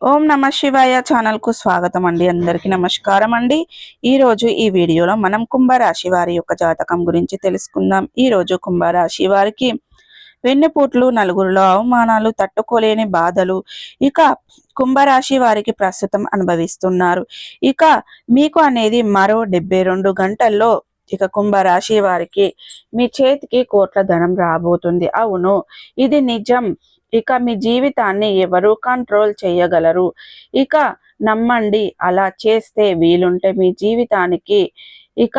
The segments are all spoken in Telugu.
ఓం నమ శివాయ ఛానల్కు స్వాగతం అండి. అందరికీ నమస్కారం అండి. ఈ రోజు ఈ వీడియోలో మనం కుంభరాశి వారి యొక్క జాతకం గురించి తెలుసుకుందాం. ఈ రోజు కుంభరాశి వారికి వెన్నుపూట్లు నలుగురిలో అవమానాలు తట్టుకోలేని బాధలు ఇక కుంభరాశి వారికి ప్రస్తుతం అనుభవిస్తున్నారు. ఇక మీకు అనేది మరో డెబ్బై రెండు గంటల్లో ఇక కుంభరాశి వారికి మీ చేతికి కోట్ల ధనం రాబోతుంది. అవును ఇది నిజం. ఇక మీ జీవితాన్ని ఎవరు కంట్రోల్ చేయగలరు. ఇక నమ్మండి అలా చేస్తే వీలుంటే మీ జీవితానికి ఇక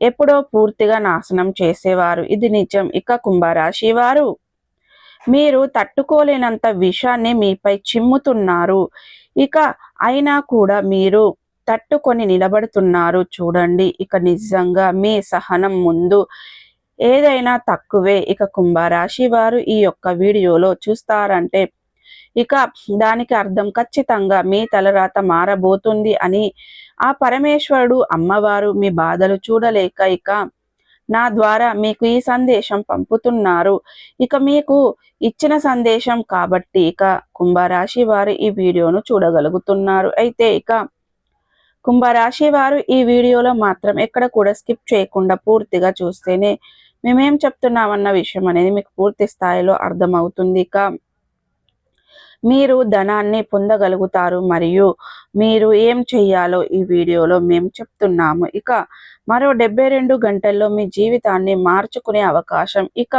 ఎప్పుడో పూర్తిగా నాశనం చేసేవారు. ఇది నిజం. ఇక కుంభరాశి వారు మీరు తట్టుకోలేనంత విషాన్ని మీపై చిమ్ముతున్నారు. ఇక అయినా కూడా మీరు తట్టుకొని నిలబడుతున్నారు. చూడండి ఇక నిజంగా మీ సహనం ముందు ఏదైనా తక్కువే. ఇక కుంభరాశి వారు ఈ యొక్క వీడియోలో చూస్తారంటే ఇక దానికి అర్థం ఖచ్చితంగా మీ తలరాత మారబోతుంది అని ఆ పరమేశ్వరుడు అమ్మవారు మీ బాధలు చూడలేక ఇక నా ద్వారా మీకు ఈ సందేశం పంపుతున్నారు. ఇక మీకు ఇచ్చిన సందేశం కాబట్టి ఇక కుంభరాశి వారు ఈ వీడియోను చూడగలుగుతున్నారు. అయితే ఇక కుంభరాశి వారు ఈ వీడియోలో మాత్రం ఎక్కడ కూడా స్కిప్ చేయకుండా పూర్తిగా చూస్తేనే మేమేం చెప్తున్నామన్న విషయం అనేది మీకు పూర్తి స్థాయిలో అర్థమవుతుంది. ఇక మీరు ధనాన్ని పొందగలుగుతారు మరియు మీరు ఏం చెయ్యాలో ఈ వీడియోలో మేము చెప్తున్నాము. ఇక మరో డెబ్బై రెండు గంటల్లో మీ జీవితాన్ని మార్చుకునే అవకాశం. ఇక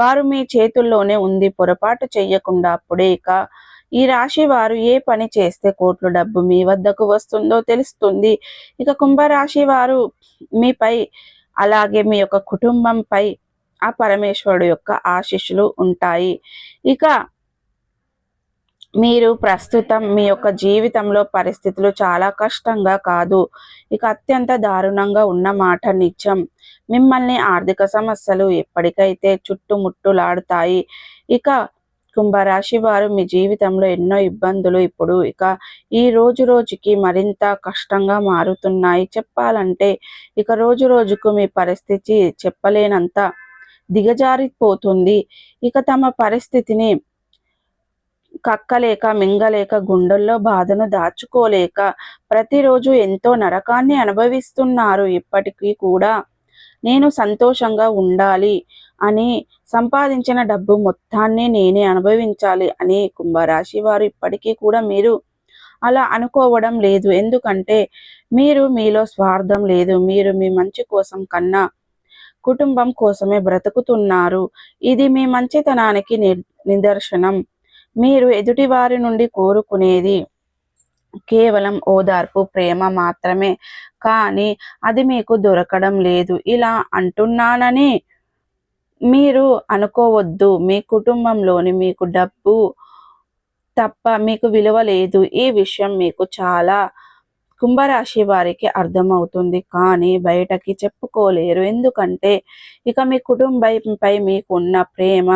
వారు మీ చేతుల్లోనే ఉంది పొరపాటు చెయ్యకుండా అప్పుడే. ఇక ఈ రాశి వారు ఏ పని చేస్తే కోట్లు డబ్బు మీ వద్దకు వస్తుందో తెలుస్తుంది. ఇక కుంభరాశి వారు మీపై అలాగే మీ యొక్క కుటుంబంపై ఆ పరమేశ్వరుడు యొక్క ఆశీస్సులు ఉంటాయి. ఇక మీరు ప్రస్తుతం మీ యొక్క జీవితంలో పరిస్థితులు చాలా కష్టంగా కాదు. ఇక అత్యంత దారుణంగా ఉన్న మాట నిజం మిమ్మల్ని ఆర్థిక సమస్యలు ఎప్పటికైతే చుట్టుముట్టులాడుతాయి. ఇక కుంభరాశి వారు మీ జీవితంలో ఎన్నో ఇబ్బందులు ఇప్పుడు ఇక ఈ రోజు రోజుకి మరింత కష్టంగా మారుతున్నాయి. చెప్పాలంటే ఇక రోజు రోజుకు మీ పరిస్థితి చెప్పలేనంత దిగజారిపోతుంది. ఇక తమ పరిస్థితిని కక్కలేక మింగలేక గుండెల్లో బాధను దాచుకోలేక ప్రతిరోజు ఎంతో నరకాన్ని అనుభవిస్తున్నారు. ఇప్పటికీ కూడా నేను సంతోషంగా ఉండాలి. అని సంపాదించిన డబ్బు మొత్తాన్ని నేనే అనుభవించాలి అని కుంభరాశి వారు ఇప్పటికీ కూడా మీరు అలా అనుకోవడం లేదు. ఎందుకంటే మీరు మీలో స్వార్థం లేదు. మీరు మీ మంచి కోసం కన్నా కుటుంబం కోసమే బ్రతుకుతున్నారు. ఇది మీ మంచితనానికి నిదర్శనం. మీరు ఎదుటి వారి నుండి కోరుకునేది కేవలం ఓదార్పు ప్రేమ మాత్రమే. కానీ అది మీకు దొరకడం లేదు. ఇలా అంటున్నానని మీరు అనుకోవద్దు. మీ కుటుంబంలోని మీకు డబ్బు తప్ప మీకు విలువ లేదు. ఈ విషయం మీకు చాలా కుంభరాశి వారికి అర్థమవుతుంది. కానీ బయటకి చెప్పుకోలేరు. ఎందుకంటే ఇక మీ కుటుంబంపై మీకున్న ప్రేమ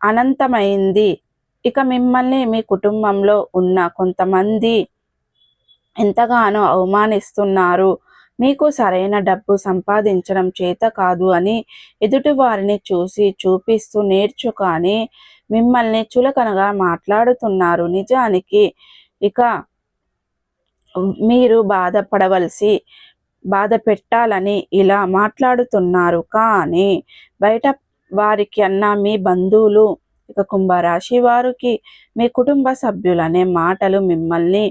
అనంతమైంది. ఇక మిమ్మల్ని మీ కుటుంబంలో ఉన్న కొంతమంది ఎంతగానో అవమానిస్తున్నారు. మీకు సరైన డబ్బు సంపాదించడం చేత కాదు అని ఎదుటి వారిని చూసి చూపిస్తూ నేర్చుకొని మిమ్మల్ని చులకనగా మాట్లాడుతున్నారు. నిజానికి ఇక మీరు బాధపడవలసి బాధ పెట్టాలని ఇలా మాట్లాడుతున్నారు. కానీ బయట వారికి అన్న మీ బంధువులు ఇక కుంభరాశి వారికి మీ కుటుంబ సభ్యులనే మాటలు మిమ్మల్ని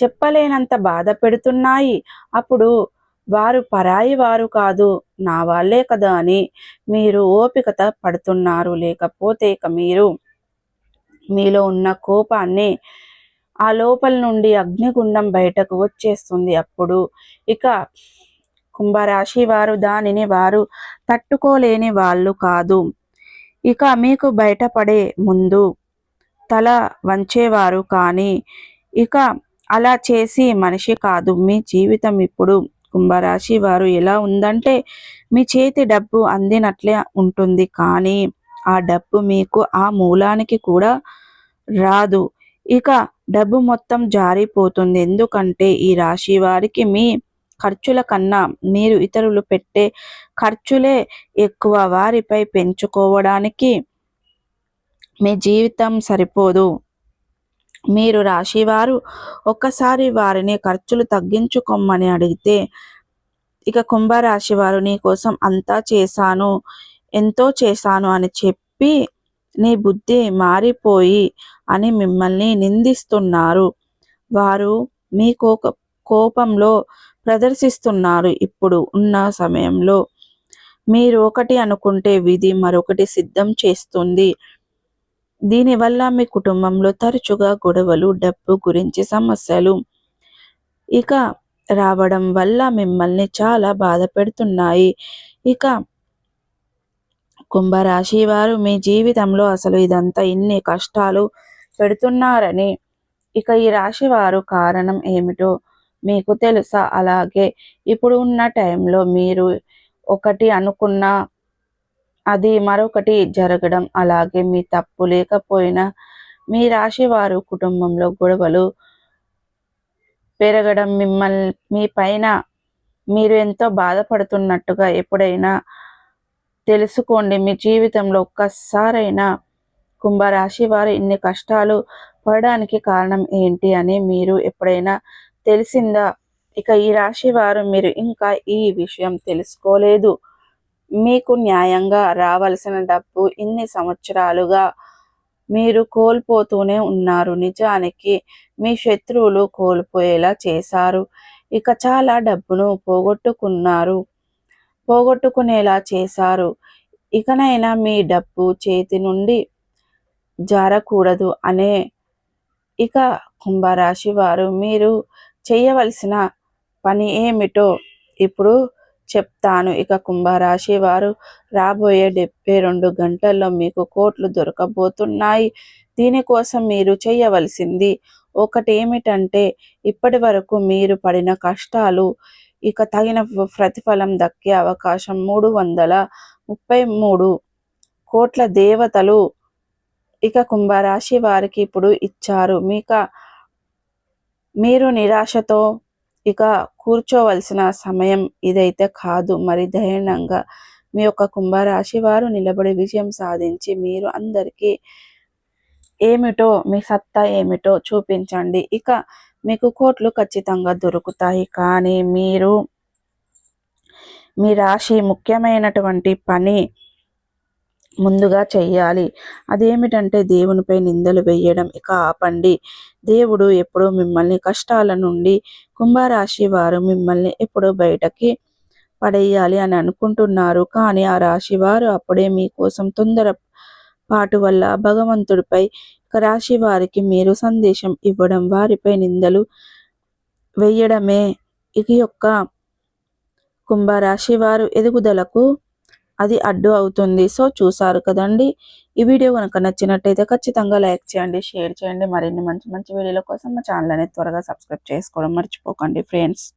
చెప్పలేనంత బాధ పెడుతున్నాయి. అప్పుడు వారు పరాయి వారు కాదు నా వాళ్ళే కదా అని మీరు ఓపికత పడుతున్నారు. లేకపోతే ఇక మీరు మీలో ఉన్న కోపాన్ని ఆ లోపల నుండి అగ్నిగుండం బయటకు వచ్చేస్తుంది. అప్పుడు ఇక కుంభరాశి వారు దానిని వారు తట్టుకోలేని వాళ్ళు కాదు. ఇక మీకు బయటపడే ముందు తల వంచేవారు కానీ ఇక అలా చేసి మనిషి కాదు. మీ జీవితం ఇప్పుడు కుంభరాశి వారు ఎలా ఉందంటే మీ చేతి డబ్బు అందినట్లే ఉంటుంది. కానీ ఆ డబ్బు మీకు ఆ మూలానికి కూడా రాదు. ఇక డబ్బు మొత్తం జారిపోతుంది. ఎందుకంటే ఈ రాశి వారికి మీ ఖర్చుల కన్నా మీరు ఇతరులు పెట్టే ఖర్చులే ఎక్కువ. వారిపై పెంచుకోవడానికి మీ జీవితం సరిపోదు. మీరు రాశివారు ఒక్కసారి వారిని ఖర్చులు తగ్గించుకోమని అడిగితే ఇక కుంభరాశి వారు నీ కోసం అంతా చేశాను ఎంతో చేశాను అని చెప్పి నీ బుద్ధి మారిపోయి అని మిమ్మల్ని నిందిస్తున్నారు. వారు మీ కోపంలో ప్రదర్శిస్తున్నారు ఇప్పుడు ఉన్న సమయంలో. మీరు ఒకటి అనుకుంటే విధి మరొకటి సిద్ధం చేస్తుంది. దీనివల్ల మీ కుటుంబంలో తరచుగా గొడవలు డబ్బు గురించి సమస్యలు ఇక రావడం వల్ల మిమ్మల్ని చాలా బాధ పెడుతున్నాయి. ఇక కుంభరాశి వారు మీ జీవితంలో అసలు ఇదంతా ఇన్ని కష్టాలు పెడుతున్నారని ఇక ఈ రాశి వారు కారణం ఏమిటో మీకు తెలుసా? అలాగే ఇప్పుడు ఉన్న టైంలో మీరు ఒకటి అనుకున్న అది మరొకటి జరగడం. అలాగే మీ తప్పు లేకపోయినా మీ రాశి వారు కుటుంబంలో గొడవలు పెరగడం మిమ్మల్ని మీ పైన మీరు ఎంతో బాధపడుతున్నట్టుగా ఎప్పుడైనా తెలుసుకోండి. మీ జీవితంలో ఒక్కసారైనా కుంభరాశి వారు ఇన్ని కష్టాలు పడడానికి కారణం ఏంటి అని మీరు ఎప్పుడైనా తెలిసిందా? ఇక ఈ రాశి వారు మీరు ఇంకా ఈ విషయం తెలుసుకోలేదు. మీకు న్యాయంగా రావలసిన డబ్బు ఇన్ని సంవత్సరాలుగా మీరు కోల్పోతూనే ఉన్నారు. నిజానికి మీ శత్రువులు కోల్పోయేలా చేశారు. ఇక చాలా డబ్బును పోగొట్టుకున్నారు. పోగొట్టుకునేలా చేశారు. ఇకనైనా మీ డబ్బు చేతి నుండి జారకూడదు అనే ఇక కుంభరాశి వారు మీరు చేయవలసిన పని ఏమిటో ఇప్పుడు చెప్తాను. ఇక కుంభరాశి వారు రాబోయే డెబ్బై రెండు గంటల్లో మీకు కోట్లు దొరకబోతున్నాయి. దీనికోసం మీరు చేయవలసింది ఒకటి ఏమిటంటే ఇప్పటి వరకు మీరు పడిన కష్టాలు ఇక తగిన ప్రతిఫలం దక్కే అవకాశం మూడు వందల ముప్పై మూడు కోట్ల దేవతలు ఇక కుంభరాశి వారికి ఇప్పుడు ఇచ్చారు. మీక మీరు నిరాశతో ఇక కూర్చోవలసిన సమయం ఇదైతే కాదు. మరి ధైర్యంగా మీ యొక్క కుంభరాశి వారు నిలబడి విజయం సాధించి మీరు అందరికీ ఏమిటో మీ సత్తా ఏమిటో చూపించండి. ఇక మీకు కోట్లు ఖచ్చితంగా దొరుకుతాయి. కానీ మీరు మీ రాశి ముఖ్యమైనటువంటి పని ముందుగా చెయ్యాలి. అదేమిటంటే దేవునిపై నిందలు వేయడం ఇక ఆపండి. దేవుడు ఎప్పుడూ మిమ్మల్ని కష్టాల నుండి కుంభరాశి వారు మిమ్మల్ని ఎప్పుడూ బయటకి పడేయాలి అని అనుకుంటున్నారు. కానీ ఆ రాశి వారు అప్పుడే మీకోసం తొందర పాటు వల్ల భగవంతుడిపై రాశి వారికి మీరు సందేశం ఇవ్వడం వారిపై నిందలు వేయడమే. ఇది యొక్క కుంభరాశి వారు ఎదుగుదలకు అది అడ్డు అవుతుంది. సో చూసారు కదండి? ఈ వీడియో కనుక నచ్చినట్టయితే ఖచ్చితంగా లైక్ చేయండి షేర్ చేయండి. మరిన్ని మంచి మంచి వీడియోల కోసం మా ఛానల్ అనేది త్వరగా సబ్స్క్రైబ్ చేసుకోవడం మర్చిపోకండి ఫ్రెండ్స్.